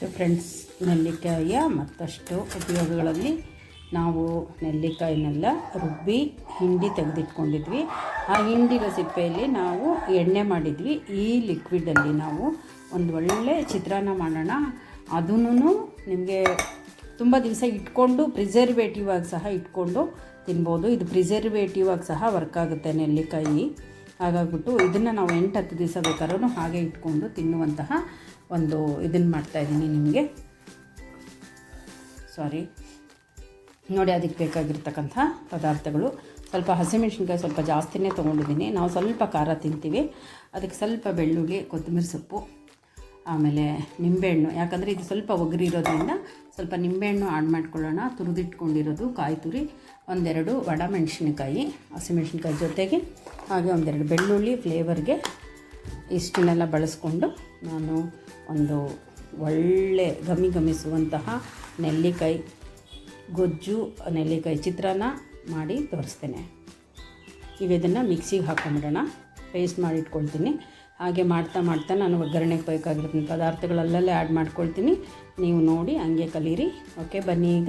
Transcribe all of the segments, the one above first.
Friends, ನೆಲ್ಲಿಕಾಯಿಯ ಮತ್ತಷ್ಟು ಉಪಯೋಗಗಳಲ್ಲಿ ನಾವು ನೆಲ್ಲಿಕಾಯಿನೆಲ್ಲ ರುಬ್ಬಿ ಹಿಂಡಿ ತೆಗೆದಿಟ್ಕೊಂಡಿದ್ವಿ. ಆ ಹಿಂಡಿನ ಸಿಪ್ಪೆಯಲ್ಲಿ ನಾವು ಎಣ್ಣೆ ಮಾಡಿದ್ವಿ. ಈ ಲಿಕ್ವಿಡಲ್ಲಿ ನಾವು ಒಂದು ಒಳ್ಳೆ ಚಿತ್ರಾನ್ನ ಮಾಡೋಣ. ಅದನ್ನು ನಿಮಗೆ ತುಂಬ ದಿವಸ ಇಟ್ಕೊಂಡು ಪ್ರಿಸರ್ವೇಟಿವ್ ಆಗಿ ಸಹ ಇಟ್ಕೊಂಡು ತಿನ್ಬೋದು. ಇದು ಪ್ರಿಸರ್ವೇಟಿವ್ ಆಗಿ ಸಹ ವರ್ಕ್ ಆಗುತ್ತೆ ನೆಲ್ಲಿಕಾಯಿ. ಹಾಗಾಗ್ಬಿಟ್ಟು ಇದನ್ನು ನಾವು ಎಂಟು ಹತ್ತು ದಿವಸ ಬೇಕಾದ್ರೂ ಹಾಗೆ ಇಟ್ಕೊಂಡು ತಿನ್ನುವಂತಹ ಒಂದು ಇದನ್ನು ಮಾಡ್ತಾಯಿದ್ದೀನಿ ನಿಮಗೆ. ಸಾರಿ ನೋಡಿ, ಅದಕ್ಕೆ ಬೇಕಾಗಿರ್ತಕ್ಕಂಥ ಪದಾರ್ಥಗಳು. ಸ್ವಲ್ಪ ಹಸಿಮೆಣ್ಸಿನ್ಕಾಯಿ ಸ್ವಲ್ಪ ಜಾಸ್ತಿನೇ ತೊಗೊಂಡಿದ್ದೀನಿ. ನಾವು ಸ್ವಲ್ಪ ಖಾರ ತಿಂತೀವಿ. ಅದಕ್ಕೆ ಸ್ವಲ್ಪ ಬೆಳ್ಳುಳ್ಳಿ, ಕೊತ್ತಂಬರಿ ಸೊಪ್ಪು, ಆಮೇಲೆ ನಿಂಬೆಹಣ್ಣು. ಯಾಕಂದರೆ ಇದು ಸ್ವಲ್ಪ ಒಗರಿರೋದ್ರಿಂದ ಸ್ವಲ್ಪ ನಿಂಬೆಹಣ್ಣು ಆಡ್ ಮಾಡ್ಕೊಳ್ಳೋಣ. ತುರಿದಿಟ್ಕೊಂಡಿರೋದು ಕಾಯಿ ತುರಿ, ಒಂದೆರಡು ವಡ ಮೆಣಸಿನ್ಕಾಯಿ ಹಸಿಮೆಣ್ಸಿನ್ಕಾಯಿ ಜೊತೆಗೆ ಹಾಗೆ ಒಂದೆರಡು ಬೆಳ್ಳುಳ್ಳಿ ಫ್ಲೇವರ್ಗೆ ಇಷ್ಟನ್ನೆಲ್ಲ ಬಳಸ್ಕೊಂಡು ನಾನು ಒಂದು ಒಳ್ಳೆ ಗಮಿ ಗಮಿಸುವಂತಹ ನೆಲ್ಲಿಕಾಯಿ ಗೊಜ್ಜು, ನೆಲ್ಲಿಕಾಯಿ ಚಿತ್ರಾನ್ನ ಮಾಡಿ ತೋರಿಸ್ತೇನೆ. ಈಗ ಇದನ್ನು ಮಿಕ್ಸಿಗೆ ಹಾಕೊಂಡ್ಬಿಡೋಣ ಪೇಸ್ಟ್ ಮಾಡಿ ಇಟ್ಕೊಳ್ತೀನಿ. ಹಾಗೆ ಮಾಡ್ತಾ ಮಾಡ್ತಾ ನಾನು ಒಗ್ಗರಣೆಗೆ ಬೇಕಾಗಿರೋ ಪದಾರ್ಥಗಳಲ್ಲೇ ಆ್ಯಡ್ ಮಾಡ್ಕೊಳ್ತೀನಿ. ನೀವು ನೋಡಿ, ಹಂಗೆ ಕಲೀರಿ. ಓಕೆ, ಬನ್ನಿ ಈಗ.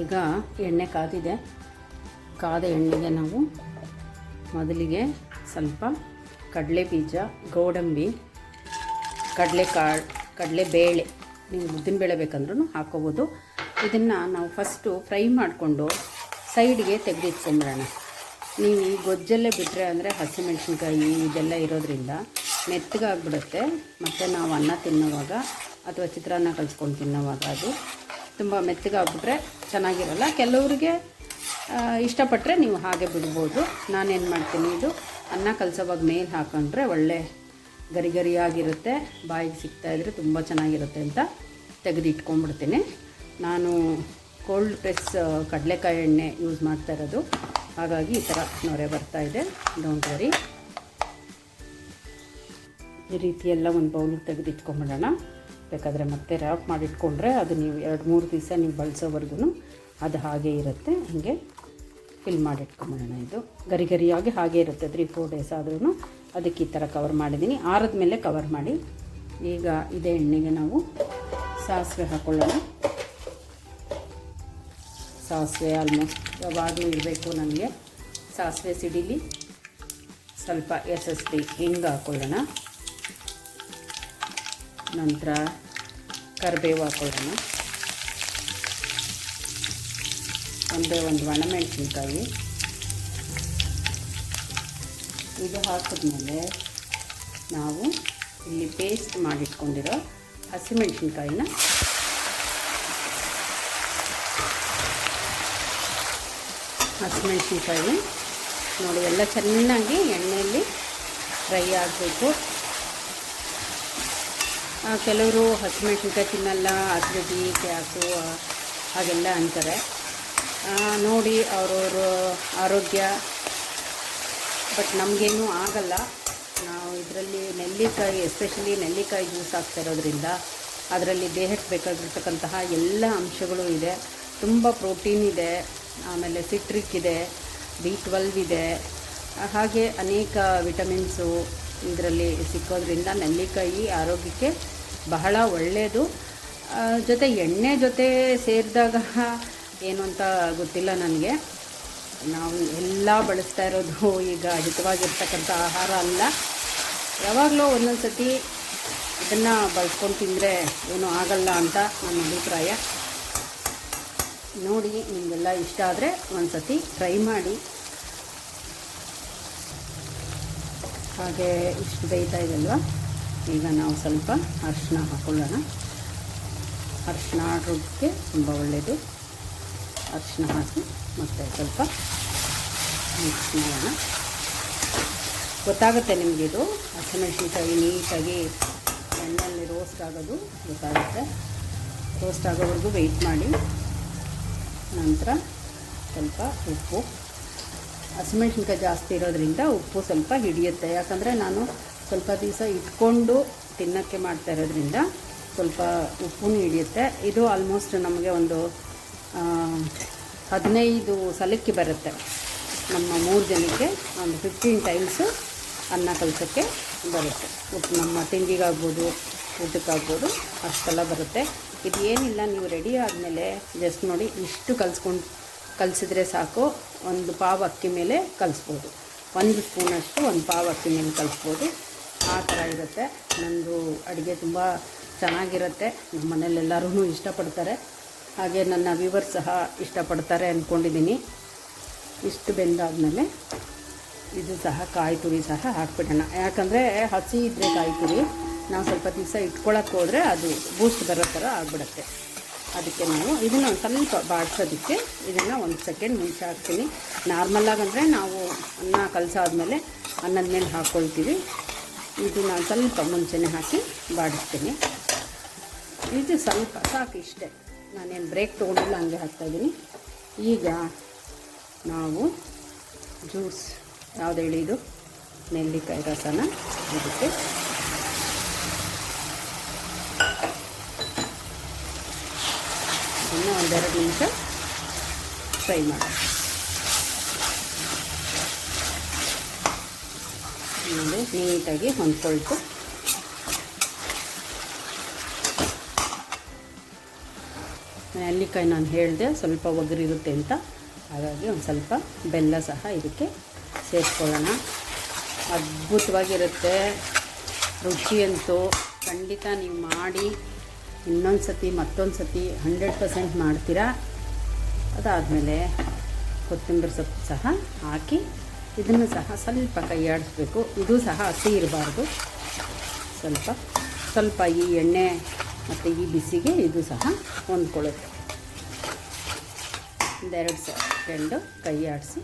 ಈಗ ಎಣ್ಣೆ ಕಾದಿದೆ. ಕಾದ ಎಣ್ಣೆಗೆ ನಾವು ಮೊದಲಿಗೆ ಸ್ವಲ್ಪ ಕಡಲೆ ಬೀಜ ಗೋಡಂಬಿ ಕಡಲೆ ಬೇಳೆ ನೀವು ಉದ್ದಿನಬೇಳೆ ಬೇಕಂದ್ರೂ ಹಾಕೋಬೋದು. ಇದನ್ನು ನಾವು ಫಸ್ಟು ಫ್ರೈ ಮಾಡಿಕೊಂಡು ಸೈಡ್ಗೆ ತೆಗೆದಿಟ್ಕೊಂಬಿಡೋಣ ನೀವು ಈ ಗೊಜ್ಜಲ್ಲೇ ಬಿಟ್ಟರೆ ಅಂದರೆ ಹಸಿಮೆಣ್ಸಿನ್ಕಾಯಿ ಇದೆಲ್ಲ ಇರೋದ್ರಿಂದ ಮೆತ್ತಗಾಗ್ಬಿಡುತ್ತೆ ಮತ್ತು ನಾವು ಅನ್ನ ತಿನ್ನೋವಾಗ ಅಥವಾ ಚಿತ್ರಾನ್ನ ಕಲಿಸ್ಕೊಂಡು ತಿನ್ನೋವಾಗ ಅದು ತುಂಬ ಮೆತ್ತಗಾಗ್ಬಿಟ್ರೆ ಚೆನ್ನಾಗಿರಲ್ಲ. ಕೆಲವರಿಗೆ ಇಷ್ಟಪಟ್ಟರೆ ನೀವು ಹಾಗೆ ಬಿಡ್ಬೋದು. ನಾನೇನು ಮಾಡ್ತೀನಿ ಇದು? ಅನ್ನ ಕಲಸೋವಾಗ ಮೇಲೆ ಹಾಕೊಂಡ್ರೆ ಒಳ್ಳೆ ಗರಿ ಗರಿಯಾಗಿರುತ್ತೆ ಬಾಯಿಗೆ ಸಿಗ್ತಾಯಿದ್ರೆ ತುಂಬ ಚೆನ್ನಾಗಿರುತ್ತೆ ಅಂತ ತೆಗೆದಿಟ್ಕೊಂಡ್ಬಿಡ್ತೀನಿ. ನಾನು ಕೋಲ್ಡ್ ಪ್ರೆಸ್ ಕಡಲೆಕಾಯಿ ಎಣ್ಣೆ ಯೂಸ್ ಮಾಡ್ತಾ ಇರೋದು. ಹಾಗಾಗಿ ಈ ಥರ ನೊರೆ ಬರ್ತಾ ಇದೆ. ಡೋಂಟ್ ವರಿ ಈ ರೀತಿ ಎಲ್ಲ ಒಂದು ಬೌಲಿಗೆ ತೆಗೆದಿಟ್ಕೊಂಬಿಡೋಣ ಬೇಕಾದರೆ ಮತ್ತೆ ರ್ಯಾಪ್ ಮಾಡಿಟ್ಕೊಂಡ್ರೆ ಅದು ನೀವು ಎರಡು ಮೂರು ದಿವಸ ನೀವು ಬಳಸೋವರೆಗೂ ಅದು ಹಾಗೆ ಇರುತ್ತೆ. ಹೀಗೆ ಫಿಲ್ ಮಾಡಿಟ್ಕೊಂಬಿಡೋಣ ಇದು. ಗರಿ ಗರಿಯಾಗಿ ಹಾಗೆ ಇರುತ್ತೆ ತ್ರೀ ಫೋರ್ ಡೇಸ್ ಆದ್ರೂ ಅದಕ್ಕೆ ಈ ಥರ ಕವರ್ ಮಾಡಿದ್ದೀನಿ. ಆರದ ಮೇಲೆ ಕವರ್ ಮಾಡಿ. ಈಗ ಇದೇ ಎಣ್ಣೆಗೆ ನಾವು ಸಾಸಿವೆ ಹಾಕ್ಕೊಳ್ಳೋಣ ಸಾಸಿವೆ ಆಲ್ಮೋಸ್ಟ್ ಯಾವಾಗಲೂ ಇರಬೇಕು ನನಗೆ ಸಾಸಿವೆ ಸಿಡಿಲಿ ಸ್ವಲ್ಪ ಎಸ್ ಎಸ್ ಪಿ ಹಿಂಗೆ ಹಾಕ್ಕೊಳ್ಳೋಣ ನಂತರ ಕರಿಬೇವು ಹಾಕ್ಕೊಳ್ಳೋಣ ಒಂದೇ ಒಂದು ಒಣಮೆಣಸಿನ್ಕಾಯಿ ಇದು ಹಾಕಿದ್ಮೇಲೆ ನಾವು ಇಲ್ಲಿ ಪೇಸ್ಟ್ ಮಾಡಿಟ್ಕೊಂಡಿರೋ ಹಸಿಮೆಣಸಿನ್ಕಾಯಿನ ಹಸಿಮೆಣಸಿನ್ಕಾಯಿ ನೋಡಿ ಎಲ್ಲ ಚೆನ್ನಾಗಿ ಎಣ್ಣೆಯಲ್ಲಿ ಫ್ರೈ ಆಗಬೇಕು. ಕೆಲವರು ಹಸಿಮೆಣಸಿನ್ಕಾಯಿ ತಿನ್ನಲ್ಲ ಅಸಿಡಿಟಿ ಗ್ಯಾಸು ಹಾಗೆಲ್ಲ ಅಂತಾರೆ. ನೋಡಿ ಅವರವ್ರ ಆರೋಗ್ಯ. ಬಟ್ ನಮಗೇನು ಆಗಲ್ಲ. ನಾವು ಇದರಲ್ಲಿ ನೆಲ್ಲಿಕಾಯಿ ಎಸ್ಪೆಷಲಿ ನೆಲ್ಲಿಕಾಯಿ ಜ್ಯೂಸ್ ಆಗ್ತಾ ಇರೋದ್ರಿಂದ ಅದರಲ್ಲಿ ದೇಹಕ್ಕೆ ಬೇಕಾಗಿರ್ತಕ್ಕಂತಹ ಎಲ್ಲ ಅಂಶಗಳು ಇದೆ. ತುಂಬ ಪ್ರೋಟೀನ್ ಇದೆ, ಆಮೇಲೆ ಸಿಟ್ರಿಕ್ ಇದೆ ಬಿ ಟ್ವೆಲ್ವ್ ಇದೆ. ಹಾಗೆ ಅನೇಕ ವಿಟಮಿನ್ಸು ಇದರಲ್ಲಿ ಸಿಕ್ಕೋದ್ರಿಂದ ನೆಲ್ಲಿಕಾಯಿ ಆರೋಗ್ಯಕ್ಕೆ ಬಹಳ ಒಳ್ಳೆಯದು ಜೊತೆ ಎಣ್ಣೆ ಜೊತೆ ಸೇರಿದಾಗ ಏನು ಅಂತ ಗೊತ್ತಿಲ್ಲ ನನಗೆ. ನಾವು ಎಲ್ಲ ಬಳಸ್ತಾ ಇರೋದು ಈಗ ಹಿತವಾಗಿರ್ತಕ್ಕಂಥ ಆಹಾರ ಅಲ್ಲ. ಯಾವಾಗಲೂ ಒಂದೊಂದು ಸತಿ ಇದನ್ನು ಬಳಸ್ಕೊಂಡು ತಿಂದರೆ ಏನೂ ಆಗಲ್ಲ ಅಂತ ನನ್ನ ಅಭಿಪ್ರಾಯ. ನೋಡಿ, ನಿಮಗೆಲ್ಲ ಇಷ್ಟ ಆದರೆ ಒಂದು ಸತಿ ಟ್ರೈ ಮಾಡಿ. ಹಾಗೆ ಇಷ್ಟು ಬೇಯ್ತಾ ಇದಲ್ವ? ಈಗ ನಾವು ಸ್ವಲ್ಪ ಅರಿಶಿನ ಹಾಕ್ಕೊಳ್ಳೋಣ ಅರಿಶಿನ ಆರೋಗ್ಯಕ್ಕೆ ತುಂಬ ಒಳ್ಳೆಯದು ಅರಿಶಿನ ಹಾಕಿ ಮತ್ತೆ ಸ್ವಲ್ಪ ಮಿಕ್ಸ್ ಮಾಡೋಣ. ಗೊತ್ತಾಗುತ್ತೆ ನಿಮಗಿದು ಹಸಿಮೆಣಸಿನ್ಕಾಯಿ ನೀಟಾಗಿ ಎಣ್ಣೆಯಲ್ಲಿ ರೋಸ್ಟ್ ಆಗೋದು ಗೊತ್ತಾಗುತ್ತೆ. ರೋಸ್ಟ್ ಆಗೋವರೆಗೂ ವೆಯ್ಟ್ ಮಾಡಿ. ನಂತರ ಸ್ವಲ್ಪ ಉಪ್ಪು. ಹಸಿಮೆಣ್ಸಿನ್ಕಾಯಿ ಜಾಸ್ತಿ ಇರೋದ್ರಿಂದ ಉಪ್ಪು ಸ್ವಲ್ಪ ಹಿಡಿಯುತ್ತೆ. ಯಾಕಂದರೆ ನಾನು ಸ್ವಲ್ಪ ದಿವಸ ಇಟ್ಕೊಂಡು ತಿನ್ನೋಕ್ಕೆ ಮಾಡ್ತಾ ಇರೋದ್ರಿಂದ ಸ್ವಲ್ಪ ಉಪ್ಪು ಹಿಡಿಯುತ್ತೆ. ಇದು ಆಲ್ಮೋಸ್ಟ್ ನಮಗೆ ಒಂದು ಹದಿನೈದು ಸಲಕ್ಕೆ ಬರುತ್ತೆ. ನಮ್ಮ ಮೂರು ಜನಕ್ಕೆ ಒಂದು ಫಿಫ್ಟೀನ್ ಟೈಮ್ಸು ಅನ್ನ ಕಲಸೋಕ್ಕೆ ಬರುತ್ತೆ. ನಮ್ಮ ತಿಂಡಿಗಾಗ್ಬೋದು, ಊಟಕ್ಕಾಗ್ಬೋದು, ಅಷ್ಟೆಲ್ಲ ಬರುತ್ತೆ. ಇದು ಏನಿಲ್ಲ, ನೀವು ರೆಡಿ ಆದಮೇಲೆ ಜಸ್ಟ್ ನೋಡಿ ಇಷ್ಟು ಕಲಿಸ್ಕೊಂಡು, ಕಲಿಸಿದ್ರೆ ಸಾಕು. ಒಂದು ಪಾವು ಅಕ್ಕಿ ಮೇಲೆ ಕಲಿಸ್ಬೋದು. ಒಂದು ಸ್ಪೂನಷ್ಟು ಒಂದು ಪಾವ್ ಅಕ್ಕಿ ಮೇಲೆ ಕಲಿಸ್ಬೋದು. ಆ ಥರ ಇರುತ್ತೆ. ನಂದು ಅಡುಗೆ ತುಂಬ ಚೆನ್ನಾಗಿರುತ್ತೆ. ನಮ್ಮ ಮನೇಲೆಲ್ಲರೂ ಇಷ್ಟಪಡ್ತಾರೆ. ಹಾಗೆ ನನ್ನ ವ್ಯೂವರ್ ಸಹ ಇಷ್ಟಪಡ್ತಾರೆ ಅಂದ್ಕೊಂಡಿದ್ದೀನಿ ಇಷ್ಟು ಬೆಂದಾದಮೇಲೆ ಇದು ಸಹ ಕಾಯಿ ತುರಿ ಸಹ ಹಾಕ್ಬಿಡೋಣ. ಯಾಕಂದರೆ ಹಸಿ ಇದ್ದರೆ ಕಾಯಿ ತುರಿ, ನಾವು ಸ್ವಲ್ಪ ದಿವಸ ಇಟ್ಕೊಳಕ್ಕೆ ಹೋದರೆ ಅದು ಬೂಸ್ಟ್ ಬರೋ ಥರ ಆಗಿಬಿಡುತ್ತೆ. ಅದಕ್ಕೆ ನಾವು ಇದನ್ನು ಸ್ವಲ್ಪ ಬಾಡಿಸೋದಕ್ಕೆ ಇದನ್ನು ಒಂದು ಸೆಕೆಂಡ್ ಮುಂಚೆ ಹಾಕ್ತೀನಿ. ನಾರ್ಮಲಾಗಂದರೆ ನಾವು ಅನ್ನ ಕಲಸಾದ್ಮೇಲೆ ಅನ್ನದ ಮೇಲೆ ಹಾಕ್ಕೊಳ್ತೀವಿ ಇದು ನಾನು ಸ್ವಲ್ಪ ಮುಂಚೆನೇ ಹಾಕಿ ಬಾಡಿಸ್ತೀನಿ. ಇದು ಸ್ವಲ್ಪ ಸಾಕು ಇಷ್ಟೇ ನಾನೇನು ಬ್ರೇಕ್ ತೊಗೊಂಡಿಲ್ಲ, ಹಂಗೆ ಹಾಕ್ತಾಯಿದ್ದೀನಿ ಈಗ ನಾವು ಜ್ಯೂಸ್ ಯಾವುದು ಹೇಳಿದು ನೆಲ್ಲಿಕಾಯಿ ರಸನ ಇದಕ್ಕೆ. ಇನ್ನು ಒಂದೆರಡು ನಿಮಿಷ ಫ್ರೈ ಮಾಡಿ ನೀಟಾಗಿ ಹೊಂದ್ಕೊಳ್ತು. ನೆಲ್ಲಿಕಾಯಿ ನಾನು ಹೇಳಿದೆ, ಸ್ವಲ್ಪ ಒಗರಿರುತ್ತೆ ಅಂತ. ಹಾಗಾಗಿ ಒಂದು ಸ್ವಲ್ಪ ಬೆಲ್ಲ ಸಹ ಇದಕ್ಕೆ ಸೇರಿಸ್ಕೊಳ್ಳೋಣ ಅದ್ಭುತವಾಗಿರುತ್ತೆ. ರುಚಿಯಂತೂ ಖಂಡಿತ ನೀವು ಮಾಡಿ ಇನ್ನೊಂದು ಸತಿ ಮತ್ತೊಂದು ಸತಿ ಹಂಡ್ರೆಡ್ ಪರ್ಸೆಂಟ್ ಮಾಡ್ತೀರಾ? ಅದಾದಮೇಲೆ ಕೊತ್ತಂಬರಿ ಸೊಪ್ಪು ಸಹ ಹಾಕಿ ಇದನ್ನು ಸಹ ಸ್ವಲ್ಪ ಕೈಯಾಡಿಸ್ಬೇಕು. ಇದು ಸಹ ಹಸಿ ಇರಬಾರ್ದು. ಸ್ವಲ್ಪ ಸ್ವಲ್ಪ ಈ ಎಣ್ಣೆ ಮತ್ತು ಈ ಬಿಸಿಗೆ ಇದು ಸಹ ಹೊಂದ್ಕೊಳ್ಳುತ್ತೆ. ಒಂದೆರಡು ಸೆಕೆಂಡು ಕೈ ಆಡಿಸಿ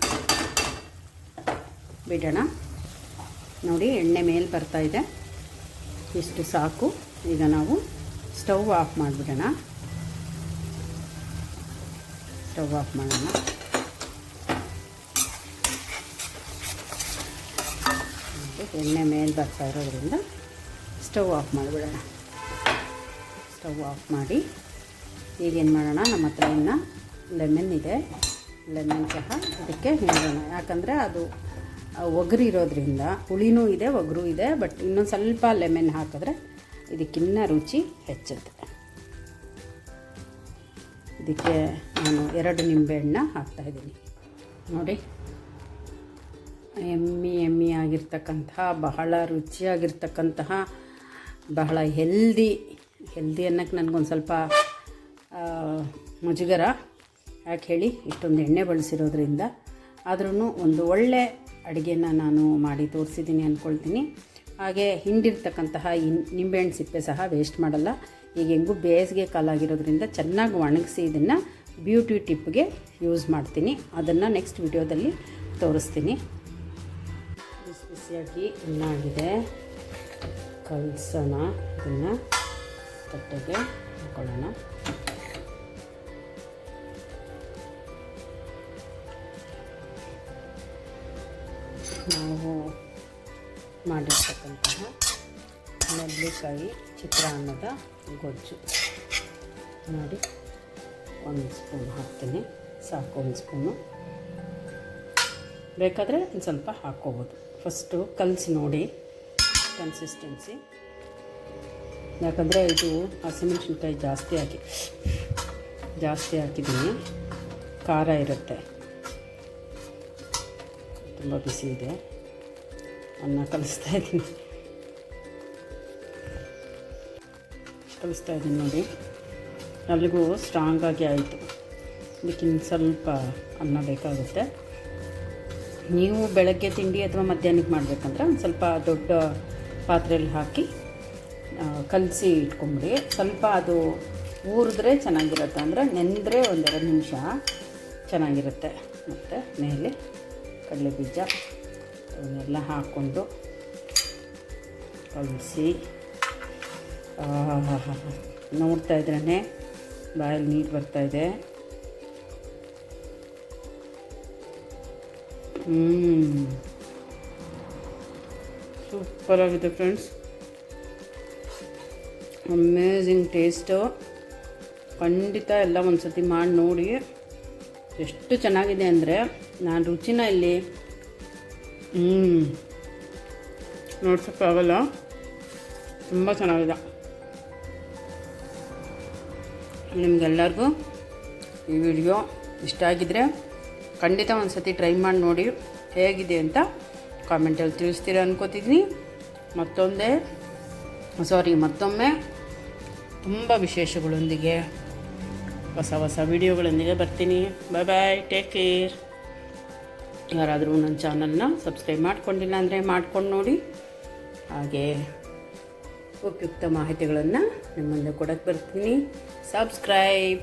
ಬಿಡೋಣ. ನೋಡಿ ಎಣ್ಣೆ ಮೇಲೆ ಬರ್ತಾ ಇದೆ. ಇಷ್ಟು ಸಾಕು. ಈಗ ನಾವು ಸ್ಟವ್ ಆಫ್ ಮಾಡಿಬಿಡೋಣ. ಸ್ಟವ್ ಆಫ್ ಮಾಡೋಣ. ಎಣ್ಣೆ ಮೇಲೆ ಬರ್ತಾ ಇರೋದ್ರಿಂದ ಸ್ಟವ್ ಆಫ್ ಮಾಡಿಬಿಡೋಣ. ಸ್ಟವ್ ಆಫ್ ಮಾಡಿ ಈಗೇನು ಮಾಡೋಣ? ನಮ್ಮ ಹತ್ರ ಇನ್ನು ಲೆಮನ್ ಇದೆ. ಲೆಮನ್ ಸಹ ಇದಕ್ಕೆ ಹಿಂಡೋಣ ಯಾಕಂದರೆ ಅದು ಒಗರಿರೋದ್ರಿಂದ ಹುಳಿನೂ ಇದೆ, ಒಗರು ಇದೆ, ಬಟ್ ಇನ್ನೊಂದು ಸ್ವಲ್ಪ ಲೆಮನ್ ಹಾಕಿದ್ರೆ ಇದಕ್ಕಿನ್ನ ರುಚಿ ಹೆಚ್ಚುತ್ತೆ. ಇದಕ್ಕೆ ನಾನು ಎರಡು ನಿಂಬೆಹಣ್ಣ ಹಾಕ್ತಾಯಿದ್ದೀನಿ ನೋಡಿ. ಎಮ್ಮಿ ಎಮ್ಮಿ ಆಗಿರ್ತಕ್ಕಂತಹ, ಬಹಳ ರುಚಿಯಾಗಿರ್ತಕ್ಕಂತಹ, ಬಹಳ ಹೆಲ್ದಿ ಹೆಲ್ದಿ ಅನ್ನೋಕ್ಕೆ ನನಗೊಂದು ಸ್ವಲ್ಪ ಮುಜುಗರ. ಯಾಕೆ ಹೇಳಿ, ಇಷ್ಟೊಂದು ಎಣ್ಣೆ ಬಳಸಿರೋದ್ರಿಂದ. ಆದ್ರೂ ಒಂದು ಒಳ್ಳೆ ಅಡುಗೆನ ನಾನು ಮಾಡಿ ತೋರಿಸಿದ್ದೀನಿ ಅಂದ್ಕೊಳ್ತೀನಿ ಹಾಗೆ ಹಿಂಡಿರ್ತಕ್ಕಂತಹ ಇನ್ ನಿಂಬೆಹಣ್ಣು ಸಿಪ್ಪೆ ಸಹ ವೇಸ್ಟ್ ಮಾಡಲ್ಲ. ಈಗ ಹೆಂಗೂ ಬೇಸಿಗೆ ಕಾಲ ಆಗಿರೋದ್ರಿಂದ ಚೆನ್ನಾಗಿ ಒಣಗಿಸಿ ಇದನ್ನು ಬ್ಯೂಟಿ ಟಿಪ್ಗೆ ಯೂಸ್ ಮಾಡ್ತೀನಿ. ಅದನ್ನು ನೆಕ್ಸ್ಟ್ ವಿಡಿಯೋದಲ್ಲಿ ತೋರಿಸ್ತೀನಿ. ಬಿಸಿ ಬಿಸಿಯಾಗಿ ಇನ್ನಾಗಿದೆ ಕಲಸೋಣ ಇದನ್ನು. ತಟ್ಟೆಗೆ ಹಾಕೊಳ್ಳೋಣ. ನಾವು ಮಾಡಿರ್ತಕ್ಕಂತಹ ನೆಲ್ಲಿಕಾಯಿ ಚಿತ್ರಾನ್ನದ ಗೊಜ್ಜು. ನೋಡಿ, ಒಂದು ಸ್ಪೂನ್ ಹಾಕ್ತೀನಿ. ಸಾಕು, ಒಂದು ಸ್ಪೂನು. ಬೇಕಾದರೆ ಒಂದು ಸ್ವಲ್ಪ ಹಾಕ್ಕೋಬೋದು. ಫಸ್ಟು ಕಲಸಿ ನೋಡಿ ಕನ್ಸಿಸ್ಟೆನ್ಸಿ ಯಾಕಂದರೆ ಇದು ಹಸಿಮೆಣ್ಸಿನ್ಕಾಯಿ ಜಾಸ್ತಿ ಹಾಕಿ, ಜಾಸ್ತಿ ಹಾಕಿದ್ದೀನಿ ಖಾರ ಇರುತ್ತೆ. ತುಂಬ ಬಿಸಿ ಇದೆ. ಅನ್ನ ಕಲಿಸ್ತಾ ಇದ್ದೀನಿ. ಕಲಿಸ್ತಾ ಇದ್ದೀನಿ ನೋಡಿ. ಅಲ್ಲಿಗೂ ಸ್ಟ್ರಾಂಗಾಗಿ ಆಯಿತು. ಇದಕ್ಕಿನ್ನು ಸ್ವಲ್ಪ ಅನ್ನ ಬೇಕಾಗುತ್ತೆ. ನೀವು ಬೆಳಗ್ಗೆ ತಿಂಡಿ ಅಥವಾ ಮಧ್ಯಾಹ್ನಕ್ಕೆ ಮಾಡಬೇಕಂದ್ರೆ ಒಂದು ಸ್ವಲ್ಪ ದೊಡ್ಡ ಪಾತ್ರೆಯಲ್ಲಿ ಹಾಕಿ ಕಲಸಿ ಇಟ್ಕೊಂಬಿಡಿ. ಸ್ವಲ್ಪ ಅದು ಊರಿದ್ರೆ ಚೆನ್ನಾಗಿರುತ್ತೆ ಅಂದರೆ ನೆಂದರೆ ಒಂದೆರಡು ನಿಮಿಷ ಚೆನ್ನಾಗಿರುತ್ತೆ. ಮತ್ತು ಮೇಲೆ ಕಡಲೆ ಬೀಜ ಅವನ್ನೆಲ್ಲ ಹಾಕ್ಕೊಂಡು ಕಲಸಿ. ನೋಡ್ತಾ ಇದ್ರೇ ಬಾಯಲ್ಲಿ ನೀರು ಬರ್ತಾಯಿದೆ ಹ್ಞೂ ಸೂಪರಾಗಿದೆ ಫ್ರೆಂಡ್ಸ್. ಅಮೇಝಿಂಗ್ ಟೇಸ್ಟು ಖಂಡಿತ ಎಲ್ಲ ಒಂದು ಸತಿ ಮಾಡಿ ನೋಡಿ. ಎಷ್ಟು ಚೆನ್ನಾಗಿದೆ ಅಂದರೆ ನಾನು ರುಚಿನ ಇಲ್ಲಿ ಹ್ಞೂ ನೋಡ್ಸೋಕ್ಕಾಗಲ್ಲ ತುಂಬ ಚೆನ್ನಾಗಿದೆ. ನಿಮಗೆಲ್ಲರಿಗೂ ಈ ವಿಡಿಯೋ ಇಷ್ಟ ಆಗಿದ್ರೆ ಖಂಡಿತ ಒಂದು ಸತಿ ಟ್ರೈ ಮಾಡಿ ನೋಡಿ. ಹೇಗಿದೆ ಅಂತ ಕಾಮೆಂಟಲ್ಲಿ ತಿಳಿಸ್ತೀರ ಅನ್ಕೋತಿದ್ದೀನಿ. ಮತ್ತೊಂದೇ ಸಾರಿ ಮತ್ತೊಮ್ಮೆ ತುಂಬ ವಿಶೇಷಗಳೊಂದಿಗೆ ಹೊಸ ಹೊಸ ವಿಡಿಯೋಗಳೊಂದಿಗೆ ಬರ್ತೀನಿ. ಬಾಯ್ ಬಾಯ್ ಟೇಕ್ ಕೇರ್ ಯಾರಾದರೂ ನನ್ನ ಚಾನಲ್ನ ಸಬ್ಸ್ಕ್ರೈಬ್ ಮಾಡ್ಕೊಂಡಿಲ್ಲ ಅಂದರೆ ಮಾಡ್ಕೊಂಡು ನೋಡಿ. ಹಾಗೆ ಉಪಯುಕ್ತ ಮಾಹಿತಿಗಳನ್ನು ನಿಮ್ಮ ಕೊಡಕ್ಕೆ ಕೊಡೋಕ್ಕೆ ಬರ್ತೀನಿ. ಸಬ್ಸ್ಕ್ರೈಬ್